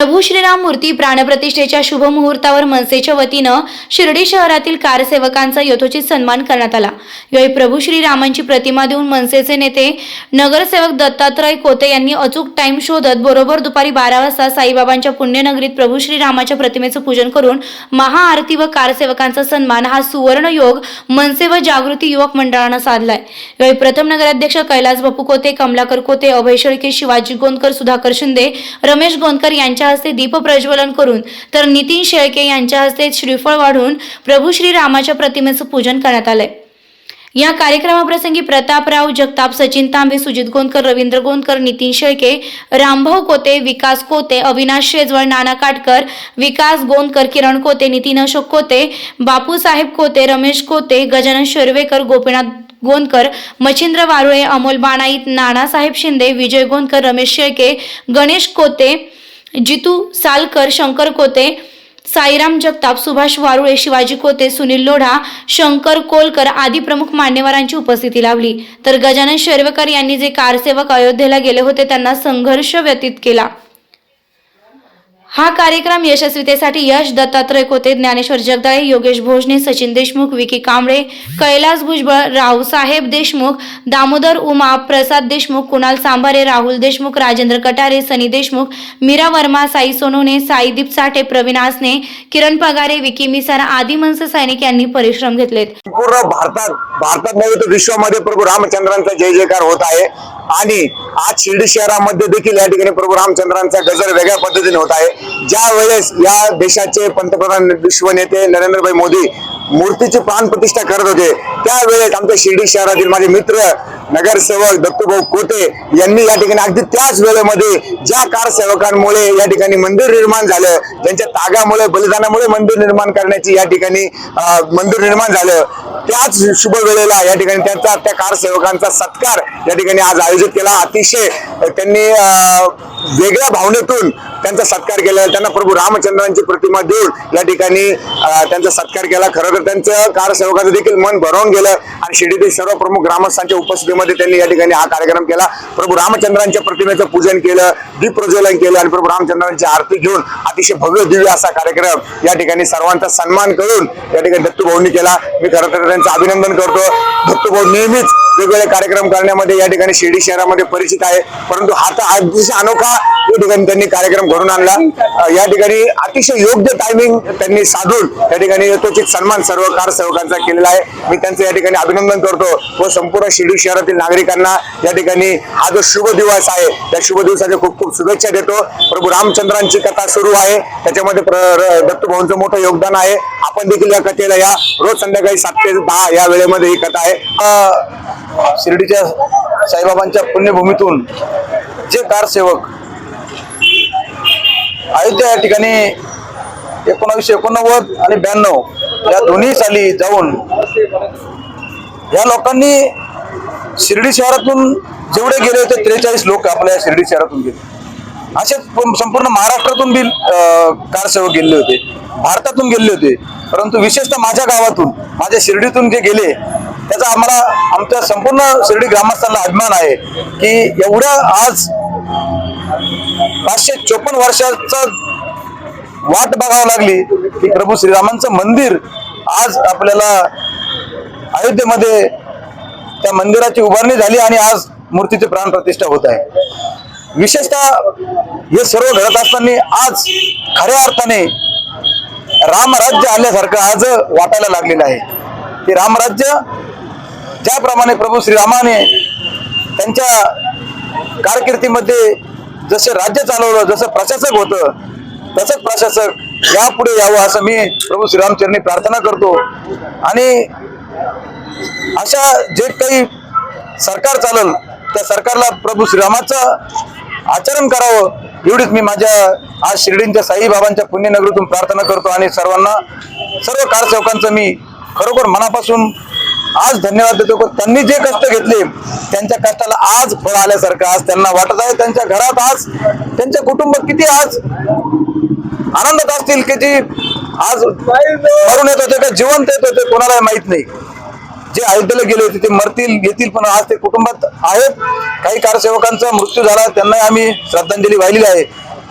प्रभू श्रीराम मूर्ती प्राणप्रतिष्ठेच्या शुभ मुहूर्तावर मनसेच्या वतीनं शिर्डी शहरातील कारसेवकांचा यथोचित सन्मान करण्यात आला. यावेळी प्रभू श्रीरामांची प्रतिमा देऊन मनसेचे नेते नगरसेवक दत्तात्रय कोते यांनी अचूक टाइम शोधत बरोबर दुपारी बारा वाजता साईबाबांच्या पुण्यनगरीत प्रभू श्रीरामाच्या प्रतिमेचं पूजन करून महाआरती व कारसेवकांचा सन्मान हा सुवर्ण योग मनसे व जागृती युवक मंडळानं साधलाय. यावेळी प्रथम नगराध्यक्ष कैलास बापू कोते कमलाकर कोते अभय शेळके शिवाजी गोंदकर सुधाकर शिंदे रमेश गोंदकर यांच्या हस्ते दीपप्रज्वलन करून तर नितीन शेळके यांच्या हस्ते श्रीफळ वाढून प्रभू श्रीरामाच्या प्रतिमेचं पूजन करण्यात आलंय. या कार्यक्रमाप्रसंगी प्रतापराव जगताप सचिन तांबे सुजित गोंदकर रवींद्र गोंदकर नितीन शेळके रामभाऊ कोते विकास कोते अविनाश शेजवळ नाना काटकर विकास गोंदकर किरण कोते नितीन अशोक कोते बापूसाहेब कोते रमेश कोते गजानन शर्वेकर गोपीनाथ गोंदकर मच्छिंद्र वारुळे अमोल बाणाईत नानासाहेब शिंदे विजय गोंदकर रमेश शेळके गणेश कोते जितू सालकर शंकर कोते साईराम जगताप सुभाष वारुळे शिवाजी कोते सुनील लोढा शंकर कोलकर आदी प्रमुख मान्यवरांची उपस्थिती लाभली. तर गजानन शेरवेकर यांनी जे कारसेवक अयोध्येला गेले होते त्यांना संघर्ष व्यतीत केला. हा कार्यक्रम यशस्वीतेसाठी यश दत्तात्रय खोते ज्ञानेश्वर जगदाळे योगेश भोजने सचिन देशमुख विकी कांबळे कैलास भुजबळ रावसाहेब देशमुख दामोदर उमा प्रसाद देशमुख कुणाल सांबारे राहुल देशमुख राजेंद्र कटारे सनी देशमुख मीरा वर्मा साई सोनूने साईदीप साठे प्रवीण आसने किरण पगारे विकी मिसारा आदी मनसे सैनिक यांनी परिश्रम घेतलेत. पूर्ण भारतात भारतात नव्हे तर विश्वामध्ये प्रभू रामचंद्रांचा जय जयकार होत आहे. आणि आज शिर्डी शहरामध्ये देखील या ठिकाणी प्रभू रामचंद्रांचा गजर वेगळ्या पद्धतीने होत आहे. ज्या वेळेस या देशाचे पंतप्रधान विश्व नेते नरेंद्रभाई मोदी मूर्तीची प्राणप्रतिष्ठा करत होते त्यावेळेस आमच्या शिर्डी शहरातील माझे मित्र नगरसेवक दत्तूभाऊ कोटे यांनी या ठिकाणी अगदी त्याच वेळेमध्ये ज्या कारसेवकांमुळे या ठिकाणी मंदिर निर्माण झालं ज्यांच्या तागामुळे बलिदानामुळे मंदिर निर्माण करण्याची या ठिकाणी मंदिर निर्माण झालं त्याच शुभ वेळेला या ठिकाणी त्यांचा त्या कारसेवकांचा सत्कार या ठिकाणी आज आयोजित केला. अतिशय त्यांनी वेगळ्या भावनेतून त्यांचा सत्कार केला. त्यांना प्रभू रामचंद्रांची प्रतिमा देऊन या ठिकाणी त्यांचा सत्कार केला. खरं तर त्यांचं कारसेवकाचं देखील मन भरवून गेलं आणि शिर्डीतील सर्व प्रमुख ग्रामस्थांच्या उपस्थितीमध्ये त्यांनी या ठिकाणी हा कार्यक्रम केला. प्रभू रामचंद्रांच्या प्रतिमेचं पूजन केलं दीपप्रज्वलन केलं आणि प्रभू रामचंद्रांची आरती घेऊन अतिशय भव्य दिव्य असा कार्यक्रम या ठिकाणी सर्वांचा सन्मान करून या ठिकाणी दत्तूभाऊंनी केला. मी खरं तर त्यांचं अभिनंदन करतो. दत्तूभाऊ नेहमीच वेगवेगळे कार्यक्रम करण्यामध्ये या ठिकाणी शिर्डी शहरामध्ये परिचित आहे. परंतु हा तर अतिशय अनोखा या ठिकाणी त्यांनी कार्यक्रम घडून आणला. या ठिकाणी अतिशय योग्य टायमिंग त्यांनी साधून या ठिकाणी यथोचित सन्मान सर्व कारसेवकांचा केलेला आहे. मी त्यांचं या ठिकाणी अभिनंदन करतो व संपूर्ण शिर्डी शहरातील नागरिकांना या ठिकाणी हा जो शुभ दिवस आहे त्या शुभ दिवसाच्या खूप खूप शुभेच्छा देतो. प्रभू रामचंद्रांची कथा सुरू आहे. त्याच्यामध्ये प्र- दत्तभाऊंचं मोठं योगदान आहे. आपण देखील या कथेला या. रोज संध्याकाळी सात ते दहा या वेळेमध्ये ही कथा आहे. शिर्डीच्या साईबाबांच्या पुण्यभूमीतून जे कारसेवक अयोध्या या ठिकाणी एकोणावीसशे एकोणनव्वद आणि ब्याण्णव या दोन्ही साली जाऊन या लोकांनी शिर्डी शहरातून जेवढे गेले होते त्रेचाळीस लोक आपल्या शिर्डी शहरातून गेले. असे संपूर्ण महाराष्ट्रातून बी कारसेवक गेले होते. भारतातून गेले होते. परंतु विशेषतः माझ्या गावातून माझ्या शिर्डीतून जे गेले त्याचा आम्हाला आमच्या संपूर्ण शिर्डी ग्रामस्थांना अभिमान आहे की एवढ्या आज पाचशे चोपन्न वर्षाचा वाट बघावं लागली की प्रभू श्रीरामांचं मंदिर आज आपल्याला अयोध्येमध्ये त्या मंदिराची उभारणी झाली आणि आज मूर्तीची प्राणप्रतिष्ठा होत आहे. विशेषतः हे सर्व घडत असताना आज खऱ्या अर्थाने रामराज्य आल्यासारखं आज वाटायला लागलेलं आहे. ते रामराज्य ज्याप्रमाणे प्रभू श्रीरामाने त्यांच्या कारकिर्दीमध्ये जसं राज्य चालवलं जसं प्रशासक होतं तसंच प्रशासक यापुढे यावं असं मी प्रभू श्रीरामचरणी प्रार्थना करतो. आणि अशा जे काही सरकार चालल त्या सरकारला प्रभू श्रीरामाचं आचरण करावं एवढीच मी माझ्या आज शिर्डींच्या साईबाबांच्या पुण्यनगरीतून प्रार्थना करतो. आणि सर्वांना सर्व कारसेवकांचं मी खरोखर मनापासून आज धन्यवाद देतो. त्यांनी जे कष्ट घेतले त्यांच्या कष्टाला आज फळ आल्यासारखं आज त्यांना वाटत आहे. त्यांच्या घरात आज त्यांच्या कुटुंब किती आज आनंदात असतील की जी आज मरून येत होते का जिवंत येत होते कोणाला माहीत नाही. जे अयोध्येला गेले होते ते मरतील घेतील पण आज ते कुटुंबात आहेत. काही कारसेवकांचा मृत्यू झाला त्यांना आम्ही श्रद्धांजली वाहिलेली आहे.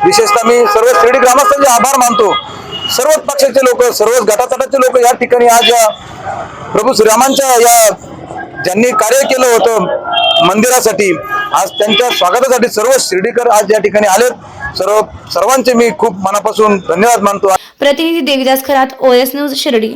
विशेषतः मी सर्व शिर्डी ग्रामस्थांचे आभार मानतो. सर्वच पक्षाचे लोक सर्वच गटातटाचे लोक या ठिकाणी आज या प्रभू श्रीरामांच्या या ज्यांनी कार्य केलं होतं मंदिरासाठी आज त्यांच्या स्वागतासाठी सर्व शिर्डीकर आज या ठिकाणी आलेत. सर्व सर्वांचे मी खूप मनापासून धन्यवाद मानतो. प्रतिनिधी देवीदास खरात ओएस न्यूज शिर्डी.